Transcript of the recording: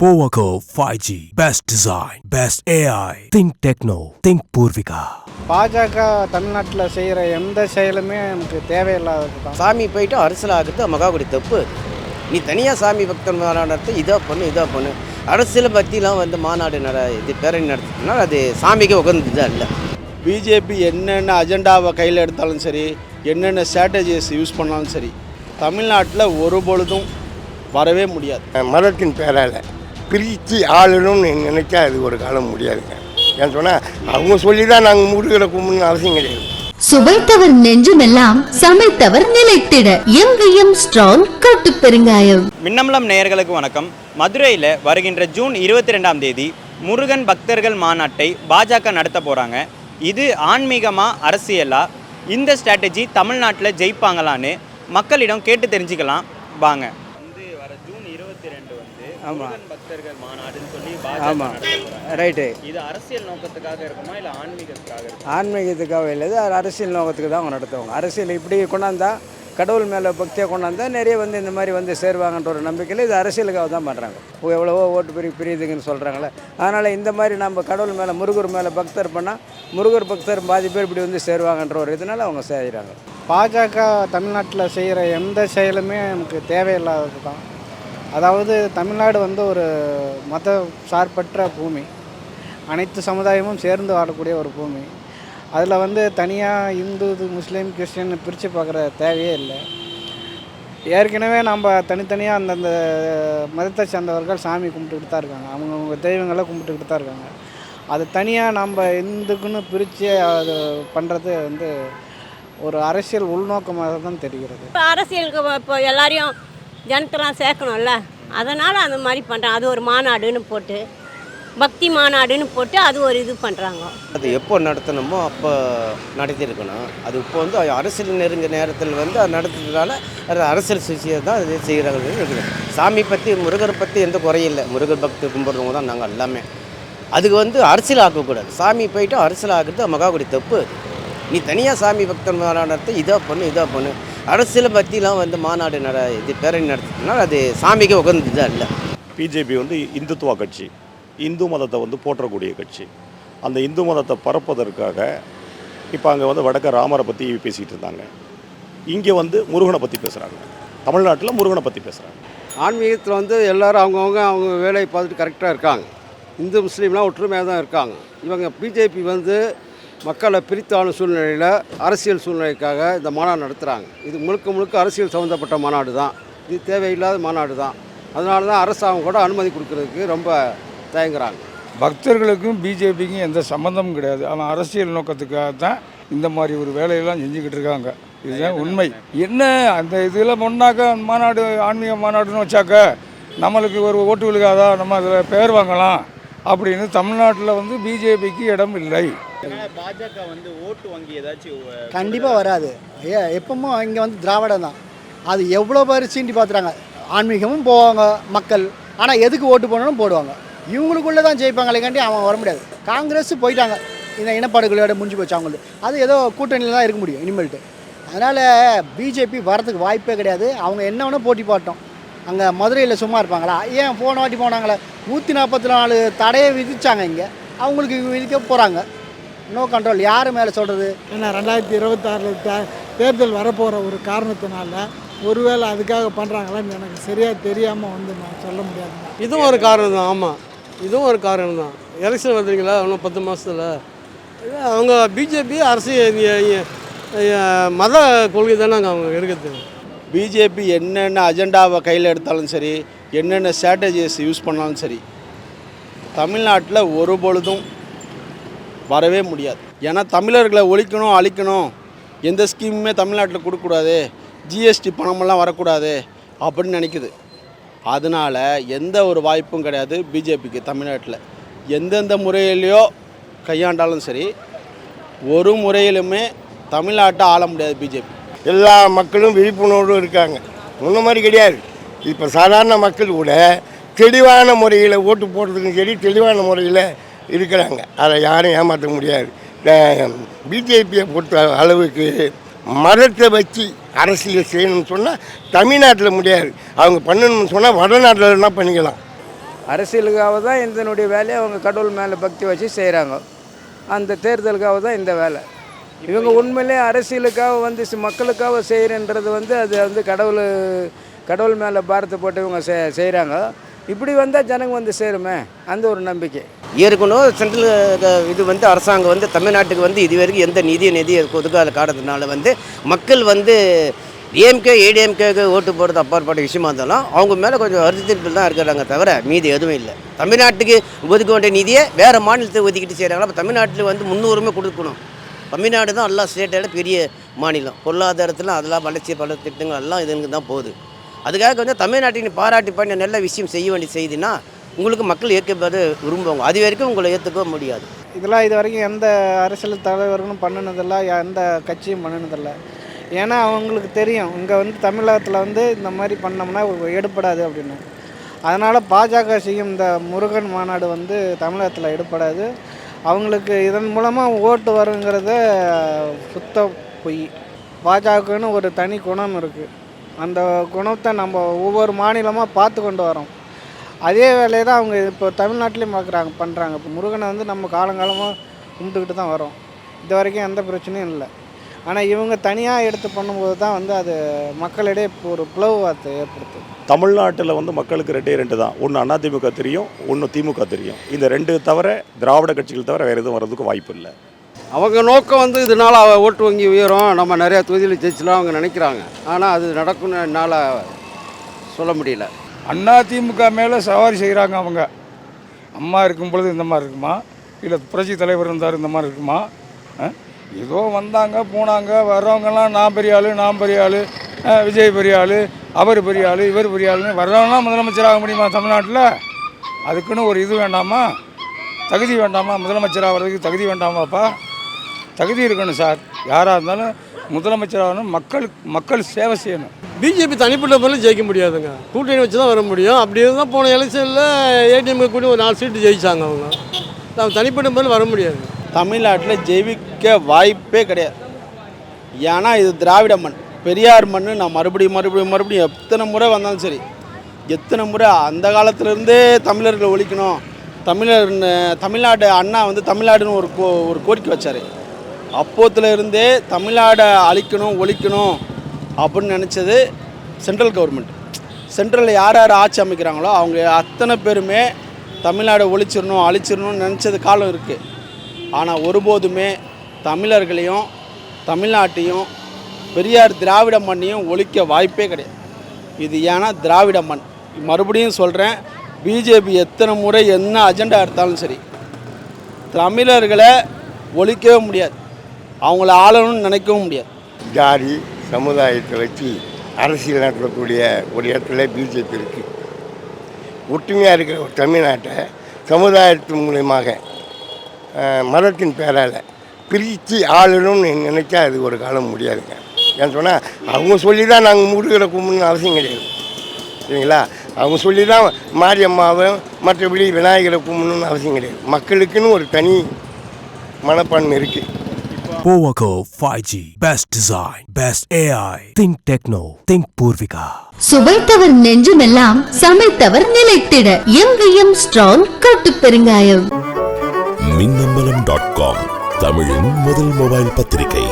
Powaco 5G. Best design. Best AI. Think Techno. Think Purvika. பாஜக தமிழ்நாட்டில் செய்கிற எந்த செயலுமே நமக்கு தேவையில்லாதது தான் சாமி போயிட்டு அரசியல் ஆகிறது மகாகுடி தப்பு. நீ தனியாக சாமி பக்தர் மாநாடு நடத்த இதாக பண்ணு இதாக பண்ணு அரசியலை பற்றிலாம் வந்து மாநாடு நட இது பேரணி நடத்தினா அது சாமிக்கு உகந்தது அல்ல பிஜேபி என்னென்ன அஜெண்டாவை கையில் எடுத்தாலும் சரி என்னென்ன ஸ்ட்ராட்டஜிஸ் யூஸ் பண்ணாலும் சரி தமிழ்நாட்டில் ஒரு பொழுதும் வரவே முடியாது மதத்தின் பேரால் பிரித்து ஆளணும்னு நினைச்சா அது ஒரு காலம் முடியாதுங்க. ஏன்னு சொன்னால் அவங்க சொல்லி தான் நாங்கள் முருகரை கும்பிடணும்னு அவசியம் கிடையாது. சுவைத்தவர் நெஞ்சுமெல்லாம் சமைத்தவர் நிலைத்திட. எங்கேயும் ஸ்ட்ராங் கட்டு பெருங்காயம். மின்னமலம் நேயர்களுக்கு வணக்கம். மதுரையில் வருகின்ற ஜூன் இருபத்தி ரெண்டாம் தேதி முருகன் பக்தர்கள் மாநாட்டை பாஜக நடத்த போகிறாங்க இது ஆன்மீகமா அரசியலா? இந்த ஸ்ட்ராட்டஜி தமிழ்நாட்டில் ஜெயிப்பாங்களான்னு மக்களிடம் கேட்டு தெரிஞ்சுக்கலாம். வாங்க வந்து வர ஜூன் இருபத்தி ரெண்டு பக்தர்கள் மாநாடுன்னு சொல்லி ஆமாம் போறாங்க. ரைட்டு. இது அரசியல் நோக்கத்துக்காக இருக்குமா இல்லை ஆன்மீகத்துக்காக இருக்குமா? ஆன்மீகத்துக்காக இல்லை அது அரசியல் நோக்கத்துக்கு தான் அவங்க நடத்துவாங்க. அரசியல் இப்படி கொண்டாந்தா கடவுள் மேலே பக்தியை கொண்டாந்தா நிறைய வந்து இந்த மாதிரி வந்து சேருவாங்கன்ற ஒரு நம்பிக்கையில் இது அரசியலுக்காக தான் பண்ணுறாங்க எவ்வளவோ ஓட்டு பிரி பிரியுதுங்கன்னு சொல்கிறாங்களே அதனால் இந்த மாதிரி நம்ம கடவுள் மேலே முருகர் மேலே பக்தர் பண்ணால் முருகர் பக்தர் பாதி பேர் இப்படி வந்து சேருவாங்கன்ற ஒரு இதனால் அவங்க செய்கிறாங்க பாஜக தமிழ்நாட்டில் செய்கிற எந்த செயலுமே நமக்கு தேவையில்லாதது தான் அதாவது தமிழ்நாடு வந்து ஒரு மத சார்பற்ற பூமி. அனைத்து சமுதாயமும் சேர்ந்து வாழக்கூடிய ஒரு பூமி. அதில் வந்து தனியாக இந்து முஸ்லீம் கிறிஸ்டின் பிரித்து பார்க்குற தேவையே இல்லை. ஏற்கனவே நம்ம தனித்தனியாக அந்தந்த மதத்தை சேர்ந்தவர்கள் சாமி கும்பிட்டுக்கிட்டு தான் இருக்காங்க. அவங்கவுங்க தெய்வங்களை கும்பிட்டுக்கிட்டு தான் இருக்காங்க. அது தனியாக நம்ம இந்துக்குன்னு பிரித்து அது பண்ணுறது வந்து ஒரு அரசியல் உள்நோக்கமாக தான் தெரிகிறது. இப்போ அரசியலுக்கு இப்போ எல்லாரையும் ஜனத்தெல்லாம் சேர்க்கணும்ல. அதனால் அந்த மாதிரி பண்ணுறாங்க அது ஒரு மாநாடுன்னு போட்டு பக்தி மாநாடுன்னு போட்டு அது ஒரு இது பண்ணுறாங்க அது எப்போ நடத்தணுமோ அப்போ நடத்தியிருக்கணும் அது இப்போ வந்து அரசியல் நெருங்க நேரத்தில் வந்து அது நடத்துறதுனால அது அரசியல் சுச்சியை தான் இது செய்கிறாங்க இருக்குது சாமி பற்றி முருகரை பற்றி எந்த குறையும் இல்லை. முருகர் பக்தி கும்பிட்றவங்க தான் நாங்கள் எல்லாமே. அதுக்கு வந்து அரசியல் ஆக்கக்கூடாது. சாமி போயிட்டு அரசியல் ஆக்குறது மகாகுடி தப்பு. நீ தனியாக சாமி பக்தன் நடத்த இதாக பண்ணு இதாக பண்ணு. அரசியலை பற்றிலாம் வந்து மாநாடு நட இது பேரணி நடத்தினா அது சாமிக்கு உகந்தது அல்ல பிஜேபி வந்து இந்துத்துவ கட்சி இந்து மதத்தை வந்து போற்றக்கூடிய கட்சி. அந்த இந்து மதத்தை பரப்பதற்காக இப்போ அங்கே வந்து வடக்க ராமரை பற்றி பேசிகிட்டு இருந்தாங்க. இங்கே வந்து முருகனை பற்றி பேசுகிறாங்க தமிழ்நாட்டில் முருகனை பற்றி பேசுகிறாங்க ஆன்மீகத்தில் வந்து எல்லாரும் அவங்கவுங்க அவங்க வேலையை பார்த்துட்டு கரெக்டாக இருக்காங்க. இந்து முஸ்லீம்லாம் ஒற்றுமையாக தான் இருக்காங்க. இவங்க பிஜேபி வந்து மக்களை பிரித்தான சூழ்நிலையில் அரசியல் சூழ்நிலைக்காக இந்த மாநாடு நடத்துகிறாங்க இது முழுக்க முழுக்க அரசியல் சம்மந்தப்பட்ட மாநாடு தான். இது தேவையில்லாத மாநாடு தான். அதனால தான் அரசாங்கம் கூட அனுமதி கொடுக்கறதுக்கு ரொம்ப தயங்குறாங்க. பக்தர்களுக்கும் பிஜேபிக்கும் எந்த சம்மந்தமும் கிடையாது. ஆனால் அரசியல் நோக்கத்துக்காக தான் இந்த மாதிரி ஒரு வேலையெல்லாம் செஞ்சுக்கிட்டு இருக்காங்க. இதுதான் உண்மை. என்ன அந்த இதில் முன்னாக்க மாநாடு ஆன்மீக மாநாடுன்னு வச்சாக்க நம்மளுக்கு ஒரு ஓட்டு விழுகாதா? நம்ம அதில் பெயர் வாங்கலாம் அப்படின்னு தமிழ்நாட்டில் வந்து பிஜேபிக்கு இடம் இல்லை. பாஜக வந்து ஓட்டு வங்கி ஏதாச்சும் கண்டிப்பாக வராது. ஏ எப்பவுமே இங்கே வந்து திராவிடம் தான். அது எவ்வளோ பேர் சீண்டி பார்த்துறாங்க ஆன்மீகமும் போவாங்க மக்கள். ஆனால் எதுக்கு ஓட்டு போடணும் போடுவாங்க. இவங்களுக்குள்ளே தான் ஜெயிப்பாங்களேக்காண்டி அவன் வர முடியாது. காங்கிரஸ் போயிட்டாங்க. இந்த இனப்படுகொலையோட முடிஞ்சு போச்சு அவங்களுக்கு. அது ஏதோ கூட்டணியில் தான் இருக்க முடியும் இனிமேல்ட்டு. அதனால் பிஜேபி வரதுக்கு வாய்ப்பே கிடையாது. அவங்க என்ன வேணால் போட்டி போட்டோம். அங்கே மதுரையில் சும்மா இருப்பாங்களா? ஏன் போன வாட்டி போனாங்களே? நூற்றி நாற்பத்தி நாலு தடையை விதித்தாங்க இங்கே. அவங்களுக்கு விதிக்க போகிறாங்க நோ கண்ட்ரோல் யார் மேலே சொல்கிறது ஏன்னா ரெண்டாயிரத்தி இருபத்தாறில் தே தேர்தல் வரப்போகிற ஒரு காரணத்தினால ஒருவேளை அதுக்காக பண்ணுறாங்களான்னு எனக்கு சரியாக தெரியாமல் வந்து நான் சொல்ல முடியாதுங்க. இதுவும் ஒரு காரணம் தான் ஆமாம் இதுவும் ஒரு காரணம் தான் எலெக்ஷன் வந்துருங்களா இன்னும் பத்து மாதத்தில் அவங்க பிஜேபி அரசியல் மத கொள்கை தானே அவங்க இருக்குது பிஜேபி என்னென்ன அஜெண்டாவை கையில் எடுத்தாலும் சரி என்னென்ன ஸ்ட்ராட்டஜிஸ் யூஸ் பண்ணாலும் சரி தமிழ்நாட்டில் ஒரு பொழுதும் வரவே முடியாது. ஏன்னா தமிழர்களை ஒழிக்கணும் அழிக்கணும் எந்த ஸ்கீமுமே தமிழ்நாட்டில் கொடுக்கக்கூடாது. ஜிஎஸ்டி பணமெல்லாம் வரக்கூடாது அப்படின்னு நினைக்குது. அதனால் எந்த ஒரு வாய்ப்பும் கிடையாது பிஜேபிக்கு தமிழ்நாட்டில். எந்தெந்த முறையிலையோ கையாண்டாலும் சரி ஒரு முறையிலுமே தமிழ்நாட்டை ஆள முடியாது பிஜேபி எல்லா மக்களும் விழிப்புணர்வு இருக்காங்க. முன்ன மாதிரி கிடையாது. இப்போ சாதாரண மக்கள் கூட தெளிவான முறையில் ஓட்டு போடுறதுக்கும் சரி தெளிவான முறையில் இருக்கிறாங்க. அதை யாரும் ஏமாற்ற முடியாது. பிஜேபியை பொறுத்த அளவுக்கு மதத்தை வச்சு அரசியல் செய்யணும்னு சொன்னால் தமிழ்நாட்டில் முடியாது. அவங்க பண்ணணும்னு சொன்னால் வடநாட்டில் என்ன பண்ணிக்கலாம்? அரசியலுக்காக தான் இதனுடைய வேலையை அவங்க கடவுள் மேலே பக்தி வச்சு செய்கிறாங்க அந்த தேர்தலுக்காக தான் இந்த வேலை. இவங்க உண்மையிலே அரசியலுக்காக வந்து மக்களுக்காக செய்கிறன்றது வந்து அது வந்து கடவுள் கடவுள் மேலே பாரத்தை போட்டு இவங்க செ செய்கிறாங்க இப்படி வந்தால் ஜனங்க வந்து சேருமே அந்த ஒரு நம்பிக்கை. ஏற்கனவே சென்ட்ரல் இது வந்து அரசாங்கம் வந்து தமிழ்நாட்டுக்கு வந்து இது வரைக்கும் எந்த நிதிய நிதி ஒதுக்காத காரணத்தினால வந்து மக்கள் வந்து ஏஎம்கே ஏடிஎம்கேக்கு ஓட்டு போடுறது அப்பாற்பட்ட விஷயமா இருந்தாலும் அவங்க மேலே கொஞ்சம் அறுதிருப்பில் தான் இருக்கிறாங்க தவிர மீதி எதுவும் இல்லை. தமிழ்நாட்டுக்கு ஒதுக்க வேண்டிய நிதியை வேறு மாநிலத்தை ஒதுக்கிட்டு செய்கிறாங்க அப்போ தமிழ்நாட்டில் வந்து முன்னுரிமை கொடுக்கணும். தமிழ்நாடு தான் எல்லா ஸ்டேட்டோட பெரிய மாநிலம். பொருளாதாரத்தில் அதெல்லாம் வளர்ச்சி பல திட்டங்கள் எல்லாம் இதுங்க தான் போகுது. அதுக்காக வந்து தமிழ்நாட்டின் பாராட்டி பண்ண நல்ல விஷயம் செய்ய வேண்டிய செய்தினா உங்களுக்கு மக்கள் ஏற்கப்பது விரும்புவாங்க. அது வரைக்கும் உங்களை ஏற்றுக்க முடியாது. இதெல்லாம் இது வரைக்கும் எந்த அரசியல் தலைவர்களும் பண்ணினதில்லை எந்த கட்சியும் பண்ணினதில்லை. ஏன்னா அவங்களுக்கு தெரியும் இங்கே வந்து தமிழகத்தில் வந்து இந்த மாதிரி பண்ணோம்னா எடுப்படாது அப்படின்னு. அதனால் பாஜக செய்யும் இந்த முருகன் மாநாடு வந்து தமிழகத்தில் எடுப்படாது அவங்களுக்கு இதன் மூலமாக ஓட்டு வருங்கிறத சுத்த பொய். பாஜகன்னு ஒரு தனி குணம் இருக்குது அந்த குணத்தை நம்ம ஒவ்வொரு மாநிலமாக பார்த்து கொண்டு வரோம். அதே வேலையை தான் அவங்க இப்போ தமிழ்நாட்டிலையும் பார்க்குறாங்க பண்ணுறாங்க இப்போ முருகனை வந்து நம்ம காலங்காலமாக கும்பிட்டுக்கிட்டு தான் வரோம். இது வரைக்கும் எந்த பிரச்சனையும் இல்லை. ஆனால் இவங்க தனியாக எடுத்து பண்ணும்போது தான் வந்து அது மக்களிடையே இப்போ ஒரு பிளவுவாத்தை ஏற்படுத்துது. தமிழ்நாட்டில் வந்து மக்களுக்கு ரெண்டே ரெண்டு தான். ஒன்று அதிமுக தெரியும் ஒன்று திமுக தெரியும். இந்த ரெண்டு தவிர திராவிட கட்சிகள் தவிர வேறு எதுவும் வர்றதுக்கு வாய்ப்பு இல்லை. அவங்க நோக்கம் வந்து இதனால் ஓட்டு வங்கி உயரும். நம்ம நிறையா தொகுதியில் ஜெயிச்சலாம் அவங்க நினைக்கிறாங்க. ஆனால் அது நடக்கும்னு என்னால் சொல்ல முடியல. அண்ணா திமுக மேலே சவாரி செய்கிறாங்க அவங்க. அம்மா இருக்கும் பொழுது இந்த மாதிரி இருக்குமா? இல்லை புரட்சி தலைவர் இருந்தார் இந்த மாதிரி இருக்குமா? ஏதோ வந்தாங்க போனாங்க வர்றவங்கெல்லாம் நான் பெரிய ஆள் நான் பெரிய ஆள் விஜய் பெரிய ஆள் அவர் பெரிய ஆள் இவர் பெரிய ஆளுன்னு வர்றவங்களாம் முதலமைச்சராக முடியுமா தமிழ்நாட்டில்? அதுக்குன்னு ஒரு இது வேண்டாமா? தகுதி வேண்டாமா? முதலமைச்சர் ஆகிறதுக்கு தகுதி வேண்டாமாப்பா? தகுதி இருக்கணும் சார். யாராக இருந்தாலும் முதலமைச்சராகணும் மக்கள் மக்கள் சேவை செய்யணும். பிஜேபி தனிப்பட்ட முறையில் ஜெயிக்க முடியாதுங்க. கூட்டணி வச்சு தான் வர முடியும். அப்படி இருந்தால் போன எலெக்ஷனில் ஏடிஎம் கூட்டி ஒரு நாலு சீட்டு ஜெயிச்சாங்க அவங்க. நம்ம தனிப்பட்ட முறையில் வர முடியாது. தமிழ்நாட்டில் ஜெயிக்க வாய்ப்பே கிடையாது. ஏன்னா இது திராவிட மண். பெரியார் மண் நான் மறுபடியும் மறுபடியும் மறுபடியும் எத்தனை முறை வந்தாலும் சரி எத்தனை முறை அந்த காலத்துலேருந்தே தமிழர்களை ஒழிக்கணும். தமிழர் தமிழ்நாடு அண்ணா வந்து தமிழ்நாடுன்னு ஒரு கோ ஒரு கோரிக்கை வச்சார். அப்போத்தில் இருந்தே தமிழ்நாடை அழிக்கணும் ஒழிக்கணும் அப்படின்னு நினச்சது சென்ட்ரல் கவர்மெண்ட் சென்ட்ரலில் யார் யார் ஆட்சி அமைக்கிறாங்களோ அவங்க அத்தனை பேருமே தமிழ்நாடை ஒழிச்சிடணும் அழிச்சிடணும்னு நினச்சது காலம் இருக்குது ஆனால் ஒருபோதுமே தமிழர்களையும் தமிழ்நாட்டையும் பெரியார் திராவிட மண்ணையும் ஒழிக்க வாய்ப்பே கிடையாது. இது ஏன்னா திராவிட மண். மறுபடியும் சொல்கிறேன் பிஜேபி எத்தனை முறை என்ன அஜெண்டா எடுத்தாலும் சரி தமிழர்களை ஒழிக்கவே முடியாது. அவங்கள ஆளணும்னு நினைக்கவும் முடியாது. ஜாதி சமுதாயத்தை வச்சு அரசியல் நடத்தக்கூடிய ஒரு இடத்துல பிஜேபி இருக்குது ஒற்றுமையாக இருக்கிற ஒரு தமிழ்நாட்டை சமுதாயத்தின் மூலியமாக மதத்தின் பேரால் பிரித்து ஆளணும்னு நினைச்சா அது ஒரு காலம் முடியாதுங்க. ஏன்னு சொன்னால் அவங்க சொல்லி தான் நாங்கள் முருகரை கும்பிடணும்னு அவசியம் கிடையாது. சரிங்களா? அவங்க சொல்லி தான் மாரியம்மாவும் மற்றபடி விநாயகரை கும்பிடணும்னு அவசியம் கிடையாது. மக்களுக்குன்னு ஒரு தனி மனப்பான்மை இருக்குது Powaco 5G. Best design. Best AI. Think Techno. Think Purvika. சுவைத்தவர் நெஞ்சுமெல்லாம் சமைத்தவர் நிலைத்திட எங்கேயும் ஸ்ட்ராங் கட்டு பெருங்காயம் மின்னம்பலம் டாட் காம் தமிழின் முதல் மொபைல் பத்திரிகை